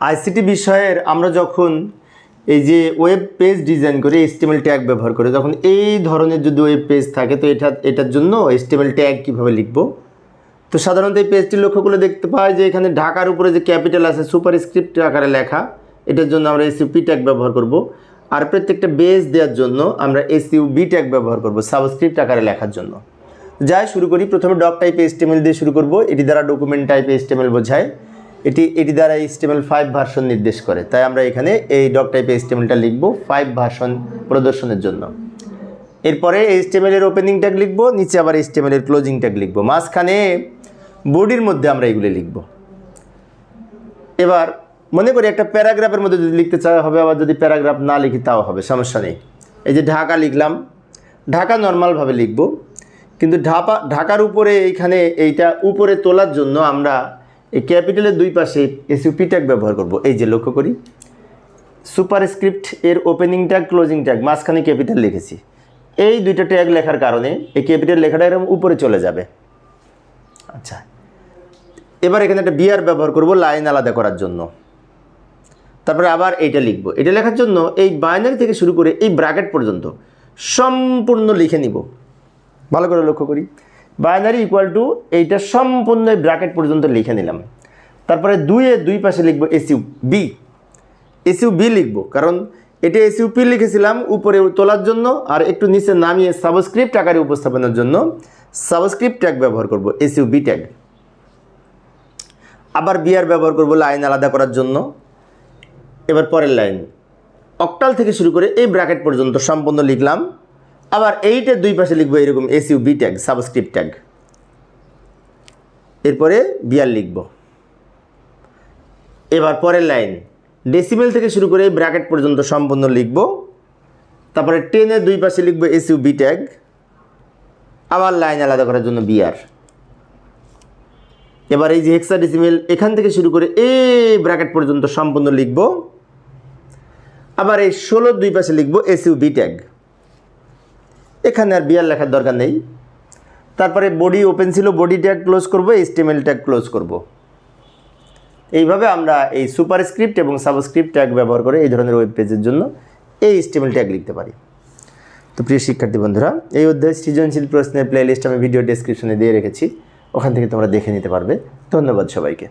ICT বিষয়ের আমরা যখন এই যে ওয়েব পেজ ডিজাইন করি এস্টিমেল ট্যাগ ব্যবহার করে যখন এই ধরনের যদি ওয়েব পেজ থাকে, তো এটা, এটার জন্য এস্টিমেল ট্যাগ কীভাবে লিখব? তো সাধারণত এই পেজটি লক্ষ্য করলে দেখতে পাই যে এখানে ঢাকার উপরে যে ক্যাপিটাল আছে সুপার স্ক্রিপ্ট আকারে লেখা, এটার জন্য আমরা এসইউপি ট্যাগ ব্যবহার করব। আর প্রত্যেকটা বেজ দেওয়ার জন্য আমরা এসইউবি ট্যাগ ব্যবহার করব সাবস্ক্রিপ্ট আকারে লেখার জন্য। যাই, শুরু করি। প্রথমে ডক টাইপ এস্টিমেল দিয়ে শুরু করব। এটি দ্বারা ডকুমেন্ট টাইপ এস্টিমেল বোঝায়। এটি এটি দ্বারা এস্টিমেল ফাইভ ভার্সন নির্দেশ করে। তাই আমরা এখানে এই ডক টাইপ এস্টিমেলটা লিখব ফাইভ ভার্সন প্রদর্শনের জন্য। এরপরে এইচটিএমএল এর ওপেনিং ট্যাগ লিখব, নিচে আবার এইচটিএমএল এর ক্লোজিং ট্যাগ লিখব। মাঝখানে বডির মধ্যে আমরা এগুলি লিখব। এবার মনে করি একটা প্যারাগ্রাফের মধ্যে যদি লিখতে চাওয়া হবে আবার যদি প্যারাগ্রাফ না লিখি, তাও হবে, সমস্যা নেই। এই যে ঢাকা লিখলাম, ঢাকা নর্মালভাবে লিখব। কিন্তু ঢাপা, ঢাকার উপরে এইখানে এইটা উপরে তোলার জন্য আমরা এই ক্যাপিটালের দুই পাশে এসইউপি ট্যাগ ব্যবহার করব। এই যে লক্ষ্য করি। সুপার স্ক্রিপ্ট এর ওপেনিং ট্যাগ ক্লোজিং ট্যাগ মাঝখানে ক্যাপিটাল লিখেছি। এই দুইটা ট্যাগ লেখার কারণে এই ক্যাপিটাল লেখাটা এরকম উপরে চলে যাবে। আচ্ছা। এবার এখানে একটা বিয়ার ব্যবহার করব লাইন আলাদা করার জন্য। তারপরে আবার এইটা লিখব। এটা লেখার জন্য এই বাইনারি থেকে শুরু করে এই ব্র্যাকেট পর্যন্ত সম্পূর্ণ লিখে নিব। ভালো করে লক্ষ্য করি। বাইনারি ইকুয়াল টু এইটা সম্পূর্ণ ব্র্যাকেট পর্যন্ত লিখে নিলাম। তারপরে দুইয়ে দুই পাশে লিখব এসইউ বি এসইউ বি লিখব, কারণ এটা এসইউ পি লিখেছিলাম উপরে তোলার জন্য আর একটু নিচে নামিয়ে সাবস্ক্রিপ্ট আকারে উপস্থাপনের জন্য। সাবস্ক্রিপ্ট ট্যাগ ব্যবহার করব এসইউ বি ট্যাগ আবার বিআর ব্যবহার করব লাইন আলাদা করার জন্য। এবার পরের লাইন অক্টাল থেকে শুরু করে এই ব্র্যাকেট পর্যন্ত সম্পূর্ণ লিখলাম। আবার এইটার দুই পাশে লিখব এরকম SU B tag subscript tag এরপরে বিআর লিখব। এবার পরের লাইন। ডেসিমেল থেকে শুরু করে ব্র্যাকেট পর্যন্ত সম্পূর্ণ লিখব। তারপরে টেনের দুই পাশে লিখব এসইউ বি ট্যাগ আবার লাইন আলাদা করার জন্য বিআর এবার এই যে হেক্সা ডেসিমেল এখান থেকে শুরু করে এই ব্র্যাকেট পর্যন্ত সম্পূর্ণ লিখব। আবার এই ষোলোর দুই পাশে লিখব এসইউ বি ট্যাগ এখানে আর বিআর লেখার দরকার নেই। তারপরে বডি ওপেন ছিল বডি ট্যাগ ক্লোজ করব এইচটিএমএল ট্যাগ ক্লোজ করব। এইভাবে আমরা এই সুপার স্ক্রিপ্ট এবং সাবস্ক্রিপ্ট ট্যাগ ব্যবহার করে এই ধরনের ওয়েব পেজের জন্য এই স্টেমেল ট্যাগ লিখতে পারি। তো প্রিয় শিক্ষার্থী বন্ধুরা, এই অধ্যায় সৃজনশীল প্রশ্নের প্লেলিস্ট আমি ভিডিও ডেসক্রিপশনে দিয়ে রেখেছি। ওখান থেকে তোমরা দেখে নিতে পারবে। ধন্যবাদ সবাইকে।